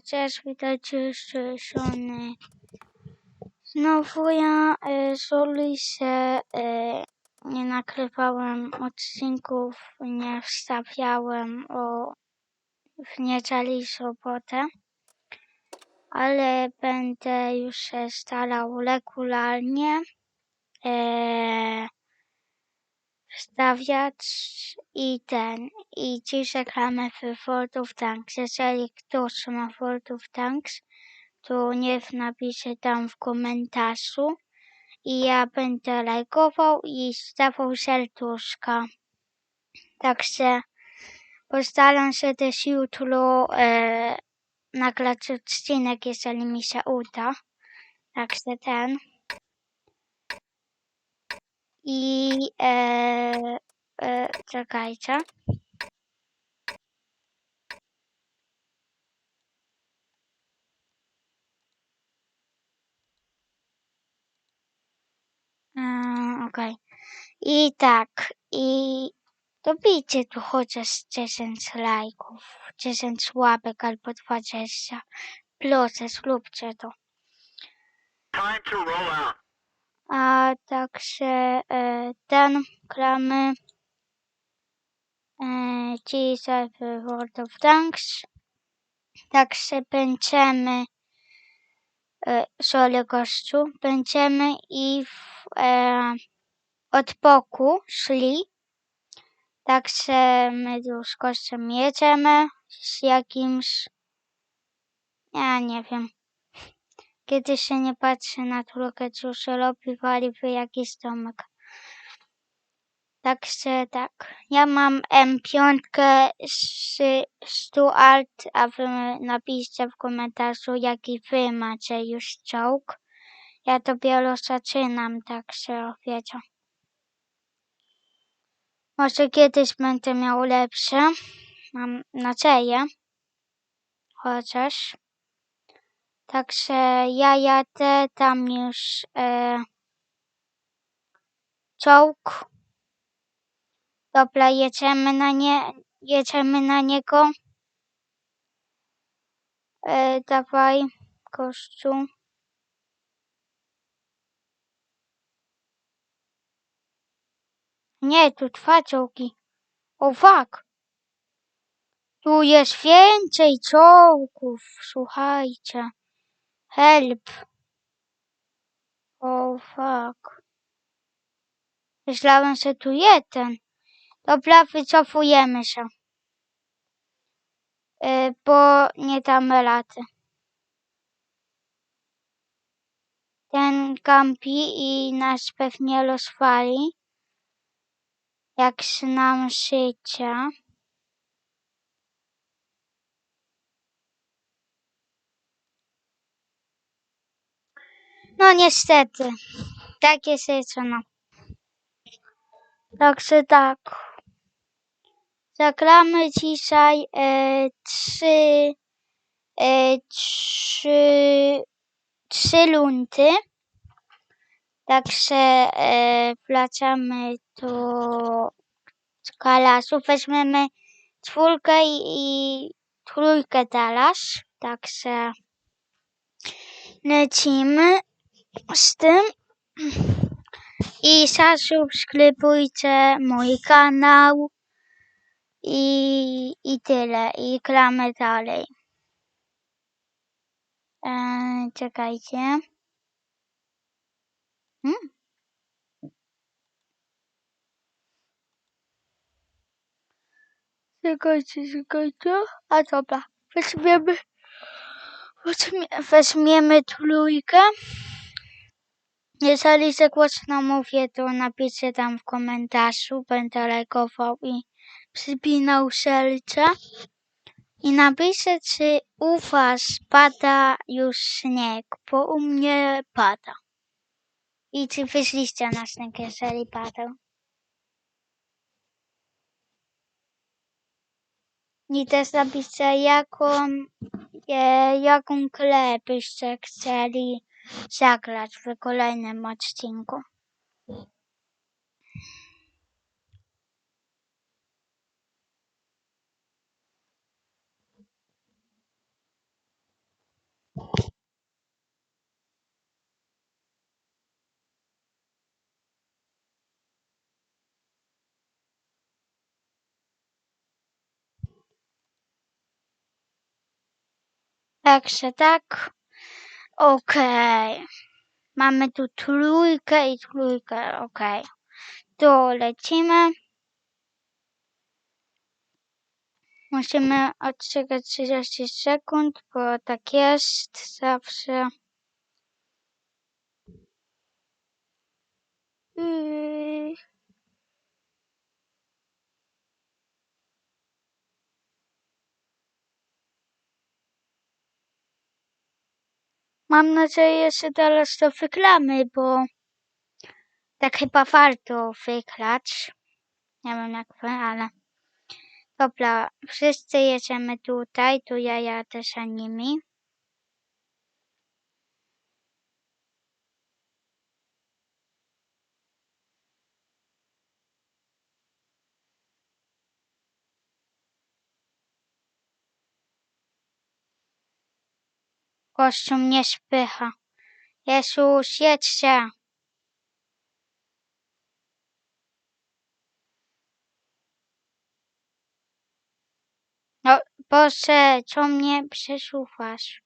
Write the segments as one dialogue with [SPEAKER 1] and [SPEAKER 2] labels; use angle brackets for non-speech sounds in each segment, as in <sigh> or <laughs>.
[SPEAKER 1] Cześć, witajcie Szony. Znowu ja e, z Ulisy e, nie nagrywałem odcinków, nie wstawiałem o, w niedzielę i sobotę, ale będę już się starał regularnie e, wstawiać i ten, i dziś gramy w World of Tanks. Jeżeli ktoś ma World of Tanks, to niech napisze tam w komentarzu i ja będę lajkował i stawał serduszka. Także postaram się też jutro e, nagrać odcinek, jeżeli mi się uda. Także ten. I e, e, czekajcie. Mm, Okej. I tak, i dobijcie tu chociaż 10 lajków, 10 łapek albo 20. Proszę, zróbcie to.
[SPEAKER 2] Time to roll out.
[SPEAKER 1] A także e, ten gramy e, dzisiaj w World of Tanks. Także będziemy e, sorry gościu, będziemy i w, e, od boku szli. Także my tu z gościem jedziemy z jakimś ja nie wiem. Kiedy się nie patrzy na co się robi, wali w jakiś domek. Także tak. Ja mam M5 z 100 alt, a wy napiszcie w komentarzu, jaki wy macie już czołg. Ja dopiero zaczynam, także wiecie. Może kiedyś będę miał lepsze. Mam nadzieję. Chociaż. Także ja jadę tam już e, czołg. Dobra, jedziemy na nie, jedziemy na niego. E, dawaj, gościu. Nie, tu dwa czołgi. O fuck. Tu jest więcej czołgów, słuchajcie. Help. O fuck. Myślałem, że tu jeden. Dobra, wycofujemy się. Y, bo nie damy rady. Ten kampi i nas pewnie rozwali. Jak się nam życia. No niestety. Takie życie no. Także tak. Zagramy dzisiaj e, trzy, e, trzy, trzy lunty. Także e, wracamy do kalasu. Weźmiemy czwórkę i, i trójkę teraz. Także lecimy z tym. I zasubskrybujcie mój kanał. I, I tyle. I gramy dalej. Eee, czekajcie. Hmm? Czekajcie, czekajcie. A dobra. Weźmiemy, weźmie, weźmiemy trójkę. Jeżeli za głośno mówię, to napiszcie tam w komentarzu. Będę lajkował i przypinał serce. I napiszcie, czy u was pada już śnieg, bo u mnie pada. I czy wyszliście na śnieg, jeżeli padał. I też napiszcie, jaką, e, jaką grę byście chcieli zagrać w kolejnym odcinku. Także tak. Okej. Mamy tu trójkę i trójkę. Okej. To lecimy. Musimy odczekać 30 sekund, bo tak jest zawsze. Yy. Mam nadzieję, że teraz to wygramy, bo tak chyba warto wygrać. Nie wiem jak wy, ale... Dobra, wszyscy jedziemy tutaj, tu ja jadę za nimi. Kościół mnie spycha. Jezus, jedźcie! No, Boże, co mnie przesuwasz?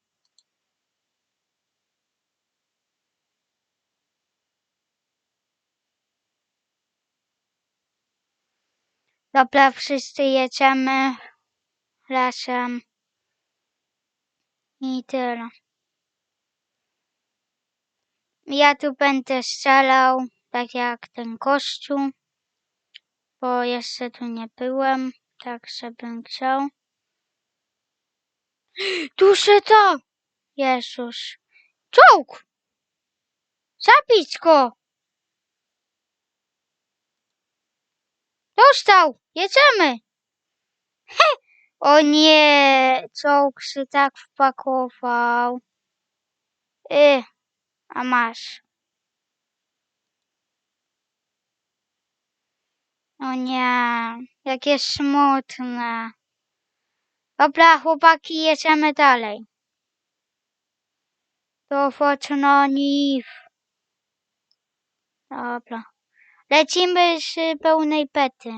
[SPEAKER 1] Dobra, wszyscy jedziemy razem. I tyle. Ja tu będę strzelał, tak jak ten kościół, bo jeszcze tu nie byłem, tak żebym chciał. <gasps> Duszę to! Jezus. Czołg! Zabić go! Dostał! Jedziemy! He! O nie! Czołg się tak wpakował. Y, a masz. O nie, jakie smutne. Dobra, chłopaki, jedziemy dalej. Do Fortnite. Dobra. Lecimy z pełnej pety.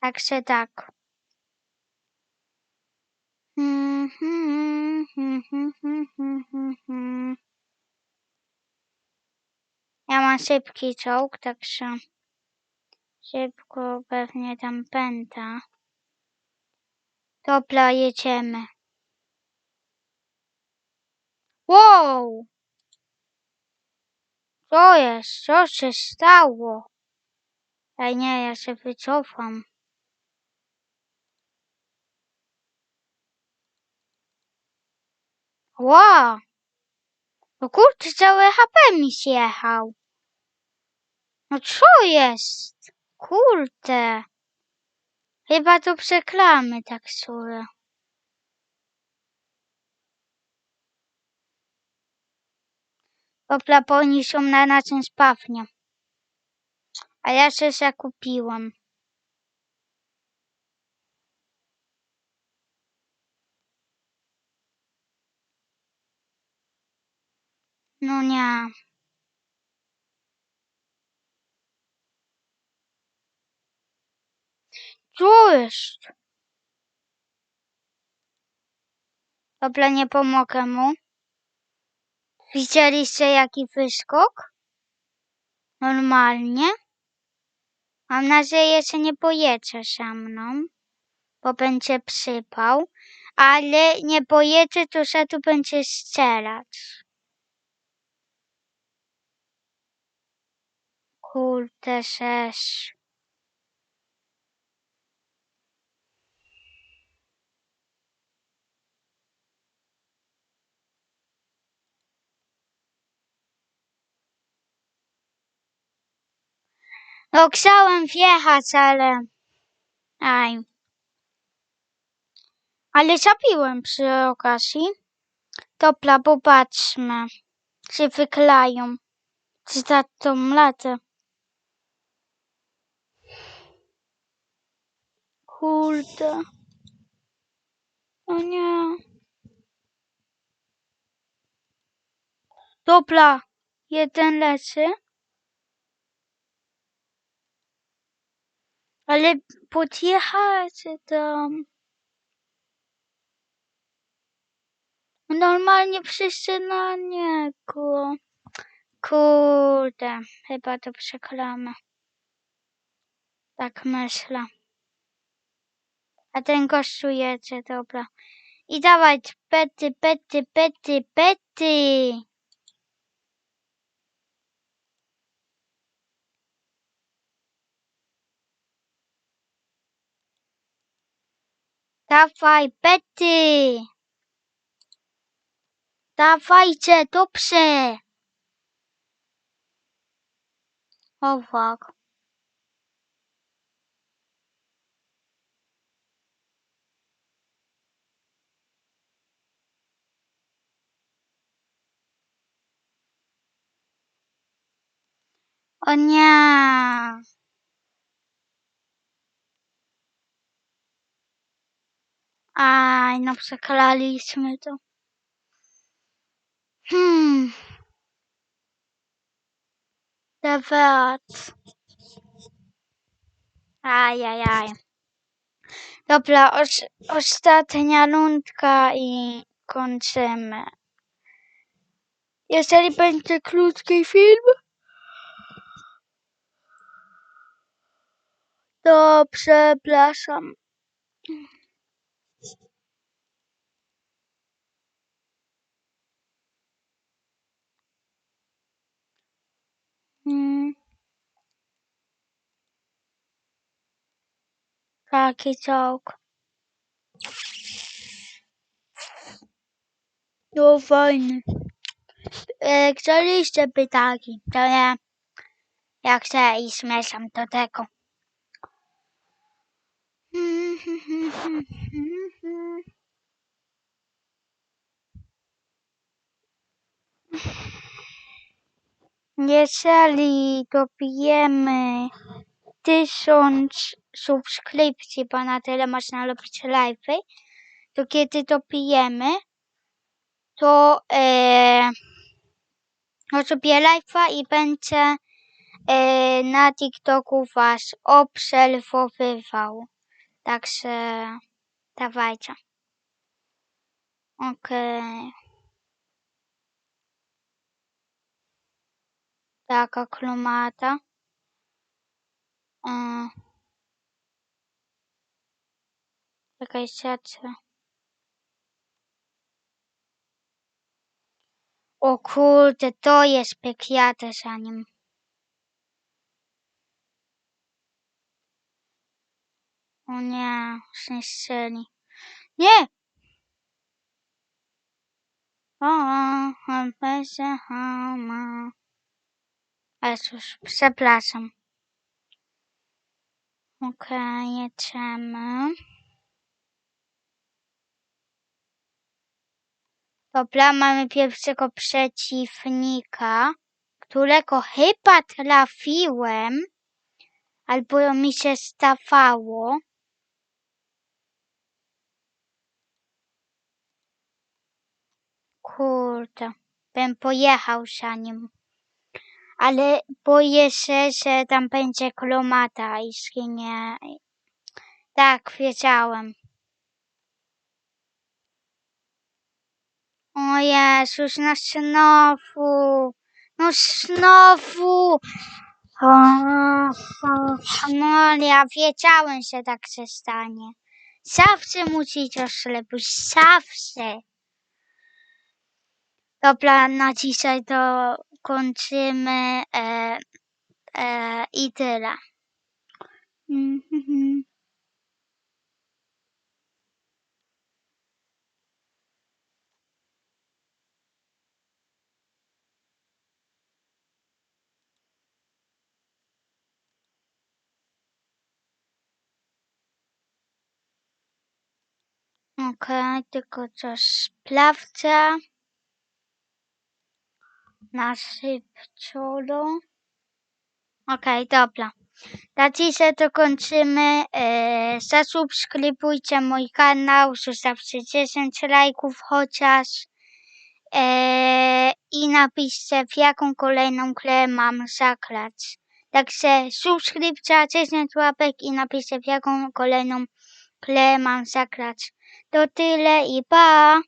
[SPEAKER 1] Także tak. Ja mam szybki czołg, także szybko pewnie tam pęta. Dobra, jedziemy. Wow! Co jest? Co się stało? Ej, nie, ja się wycofam. Wow! No kurczę, całe HP mi zjechał. No co jest? Kurde. Chyba to przeklamy tak sobie. Dobra, bo oni są na naszym spawnie. A ja się zakupiłam. No nie. Co jest? Dobra, nie pomogę mu. Widzieliście jaki wyskok? Normalnie. Mam nadzieję, że nie pojedzie za mną, bo będzie przypał, ale nie pojedzie, to że tu będzie strzelać. Kurde, szesz. No chciałem wjechać, ale... Aj. Ale zabiłem przy okazji. Dobra, popatrzmy. Czy wyklają. Czy za tą latę. Kurde. O nie. Dobra. Jeden leży. Ale podjechać tam. Normalnie wszyscy na niego. Kurde, chyba to przeklamy. Tak myślę. A ten gościu jedzie, dobra. I dawaj, pety, pety, pety, pety. Dawaj, pety. Dawajcie, dobrze. O fuck. O nie. Aj, no przeklaliśmy to. Hmm. Dawat. Ajajaj. Dobra, os ostatnia rundka i kończymy. Jeżeli będzie krótki film, to przepraszam. Mm. Taki czołg. No fajny. E, Chcieliście pytaki, to ja, ja chcę i śmieszam do tego. <laughs> Jeżeli dobijemy tysiąc subskrypcji, bo na tyle można robić to kiedy dobijemy, to e, no zrobię live'a i będzie e, na TikToku was obserwowywał. Także dawajcie. Okej. Taka klumata. E, jakaś siatka. O kurde, to jest pekjata za nim. O nie, zniszczyli. Nie! O, on będzie hama. Jezus, przepraszam. Okej, jedziemy. Dobra, mamy pierwszego przeciwnika, którego chyba trafiłem, albo mi się stawało. Kurde, bym pojechał za nim. Ale boję się, że tam będzie klomata i zginie. Tak, wiedziałem. O Jezus, no znowu. No znowu. O, no ja wiedziałem, że tak się stanie. Zawsze musi to ślepić, zawsze. Dobra, na dzisiaj to kończymy e, e, i tyle. Mhm. Okej, tylko coś sprawdzę. Na szybciolo. Okej, dobra. Na dzisiaj to kończymy. E, zasubskrybujcie mój kanał, zostawcie 10 lajków chociaż. E, I napiszcie w jaką kolejną grę mam zagrać. Także subskrypcja, 10 łapek i napiszcie w jaką kolejną grę mam zagrać. To tyle i pa!